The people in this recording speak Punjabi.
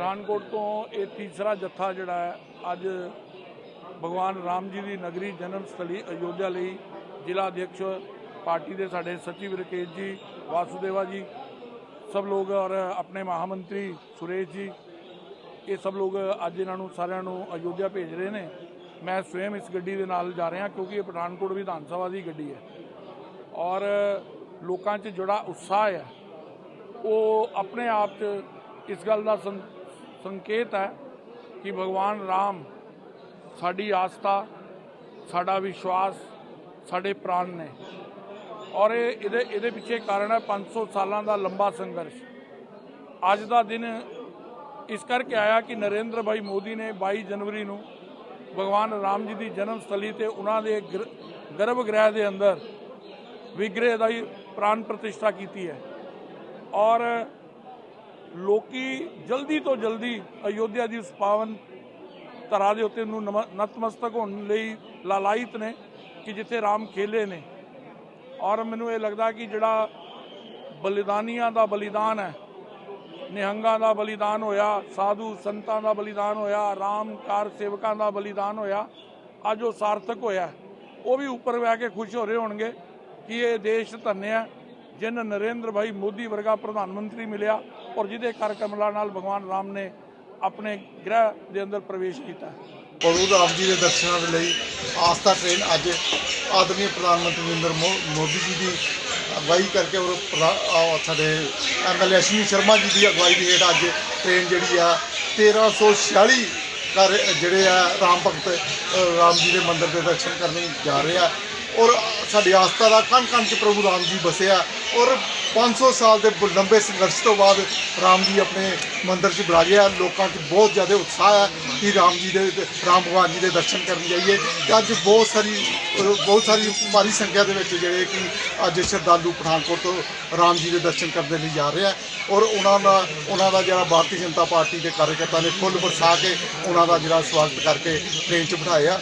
ਪਠਾਨਕੋਟ ਤੋਂ ਇਹ ਤੀਸਰਾ ਜੱਥਾ ਜਿਹੜਾ ਹੈ, ਅੱਜ ਭਗਵਾਨ ਰਾਮ ਜੀ ਦੀ ਨਗਰੀ ਜਨਮ ਸਥਲੀ ਅਯੋਧਿਆ ਲਈ ਜ਼ਿਲ੍ਹਾ ਅਧਿਕਸ਼ ਪਾਰਟੀ ਦੇ ਸਾਡੇ ਸਚਿਵ ਰਕੇਸ਼ ਜੀ, ਵਾਸੂਦੇਵਾ ਜੀ, ਸਭ ਲੋਕ ਔਰ ਆਪਣੇ ਮਹਾਮੰਤਰੀ ਸੁਰੇਸ਼ ਜੀ, ਇਹ ਸਭ ਲੋਕ ਅੱਜ ਇਹਨਾਂ ਨੂੰ ਸਾਰਿਆਂ ਨੂੰ ਅਯੋਧਿਆ ਭੇਜ ਰਹੇ ਨੇ। ਮੈਂ ਸਵੈਮ ਇਸ ਗੱਡੀ ਦੇ ਨਾਲ ਜਾ ਰਿਹਾ ਕਿਉਂਕਿ ਇਹ ਪਠਾਨਕੋਟ ਵਿਧਾਨ ਸਭਾ ਦੀ ਗੱਡੀ ਹੈ। ਔਰ ਲੋਕਾਂ 'ਚ ਜਿਹੜਾ ਉਤਸ਼ਾਹ ਹੈ, ਉਹ ਆਪਣੇ ਆਪ 'ਚ ਇਸ ਗੱਲ ਦਾ ਸੰ- ਸੰਕੇਤ ਹੈ ਕਿ ਭਗਵਾਨ ਰਾਮ ਸਾਡੀ ਆਸਥਾ, ਸਾਡਾ ਵਿਸ਼ਵਾਸ, ਸਾਡੇ ਪ੍ਰਾਣ ਨੇ। ਔਰ ਇਹ ਇਹਦੇ ਇਹਦੇ ਪਿੱਛੇ ਕਾਰਨ ਹੈ 500 ਸਾਲਾਂ ਦਾ ਲੰਬਾ ਸੰਘਰਸ਼। ਅੱਜ ਦਾ ਦਿਨ ਇਸ ਕਰਕੇ ਆਇਆ ਕਿ ਨਰਿੰਦਰ ਭਾਈ ਮੋਦੀ ਨੇ 22 ਜਨਵਰੀ ਨੂੰ ਭਗਵਾਨ ਰਾਮ ਜੀ ਦੀ ਜਨਮ ਸਥਲੀ ਤੇ ਉਹਨਾਂ ਦੇ ਗਰ- ਗਰਭ ਗ੍ਰਹਿ ਦੇ ਅੰਦਰ ਵਿਗ੍ਰਹਿ ਦਾ ਹੀ ਪ੍ਰਾਨ ਪ੍ਰਤਿਸ਼ਠਾ ਕੀਤੀ ਹੈ। ਔਰ ਲੋਕੀ ਜਲਦੀ ਤੋਂ ਜਲਦੀ ਅਯੋਧਿਆ ਦੀ ਉਸ ਪਾਵਨ ਧਰਾ ਦੇ ਉੱਤੇ ਨੂੰ ਨਮ- ਨਤਮਸਤਕ ਹੋਣ ਲਈ ਲਾਲਾਇਤ ਨੇ ਕਿ ਜਿੱਥੇ ਰਾਮ ਖੇਲੇ ਨੇ। ਔਰ ਮੈਨੂੰ ਇਹ ਲੱਗਦਾ ਕਿ ਜਿਹੜਾ ਬਲੀਦਾਨੀਆਂ ਦਾ ਬਲੀਦਾਨ ਹੈ, ਨਿਹੰਗਾਂ ਦਾ ਬਲੀਦਾਨ ਹੋਇਆ, ਸਾਧੂ ਸੰਤਾਂ ਦਾ ਬਲੀਦਾਨ ਹੋਇਆ, ਰਾਮ ਕਾਰ ਸੇਵਕਾਂ ਦਾ ਬਲੀਦਾਨ ਹੋਇਆ, ਅੱਜ ਉਹ ਸਾਰਥਕ ਹੋਇਆ, ਉਹ ਵੀ ਉੱਪਰ ਬਹਿ ਕੇ ਖੁਸ਼ ਹੋ ਰਹੇ ਹੋਣਗੇ ਕਿ ਇਹ ਦੇਸ਼ ਧੰਨਿਆ। ਜਿਨ ਨਰਿੰਦਰ ਭਾਈ ਮੋਦੀ ਵਰਗਾ ਪ੍ਰਧਾਨ ਮੰਤਰੀ ਮਿਲਿਆ ਔਰ ਜਿਹਦੇ ਕਰ ਕਮਲਾਂ ਨਾਲ ਭਗਵਾਨ ਰਾਮ ਨੇ ਆਪਣੇ ਗ੍ਰਹਿ ਦੇ ਅੰਦਰ ਪ੍ਰਵੇਸ਼ ਕੀਤਾ। ਪ੍ਰਭੂ ਰਾਮ ਜੀ ਦੇ ਦਰਸ਼ਨਾਂ ਦੇ ਲਈ ਆਸਥਾ ਟ੍ਰੇਨ ਅੱਜ ਆਦਰਨੀ ਪ੍ਰਧਾਨ ਮੰਤਰੀ ਨਰਿੰਦਰ ਮੋ- ਮੋਦੀ ਜੀ ਦੀ ਅਗਵਾਈ ਕਰਕੇ ਔਰ ਪ੍ਰਧਾ- ਆਹ ਸਾਡੇ ਐਮਐਲਏ ਅਸ਼ਵਨੀ ਸ਼ਰਮਾ ਜੀ ਦੀ ਅਗਵਾਈ ਦੇ ਹੇਠ ਅੱਜ ਟ੍ਰੇਨ ਜਿਹੜੀ ਆ 1346 ਕਰ ਜਿਹੜੇ ਆ ਰਾਮ ਭਗਤ ਰਾਮ ਜੀ ਦੇ ਮੰਦਿਰ ਦੇ ਦਰਸ਼ਨ ਕਰਨ ਜਾ ਰਹੇ ਆ। ਔਰ ਸਾਡੀ ਆਸਥਾ ਦਾ ਕਣ ਕਣ ਚ ਪ੍ਰਭੂ ਰਾਮ ਜੀ ਵਸਿਆ ਔਰ 500 ਸਾਲ ਦੇ ਲੰਬੇ ਸੰਘਰਸ਼ ਤੋਂ ਬਾਅਦ ਰਾਮ ਜੀ ਆਪਣੇ ਮੰਦਿਰ 'ਚ ਬਿਰਾਜੇ ਆ ਲੋਕਾਂ 'ਚ ਬਹੁਤ ਜ਼ਿਆਦਾ ਉਤਸ਼ਾਹ ਹੈ ਕਿ ਰਾਮ ਜੀ ਦੇ ਰਾਮ ਭਗਵਾਨ ਜੀ ਦੇ ਦਰਸ਼ਨ ਕਰਨ ਜਾਈਏ। ਤੇ ਅੱਜ ਬਹੁਤ ਸਾਰੀ ਬਹੁਤ ਸਾਰੀ ਭਾਰੀ ਸੰਖਿਆ ਦੇ ਵਿੱਚ ਜਿਹੜੇ ਕਿ ਅੱਜ ਸ਼ਰਧਾਲੂ ਪਠਾਨਕੋਟ ਤੋਂ ਰਾਮ ਜੀ ਦੇ ਦਰਸ਼ਨ ਕਰਨ ਦੇ ਲਈ ਜਾ ਰਿਹਾ ਔਰ ਉਹਨਾਂ ਦਾ ਉਹਨਾਂ ਦਾ ਜਿਹੜਾ ਭਾਰਤੀ ਜਨਤਾ ਪਾਰਟੀ ਦੇ ਕਾਰਜਕਰਤਾ ਨੇ ਫੁੱਲ ਵਰਸਾ ਕੇ ਉਹਨਾਂ ਦਾ ਜਿਹੜਾ ਸਵਾਗਤ ਕਰਕੇ ਟ੍ਰੇਨ 'ਚ ਬਿਠਾਇਆ।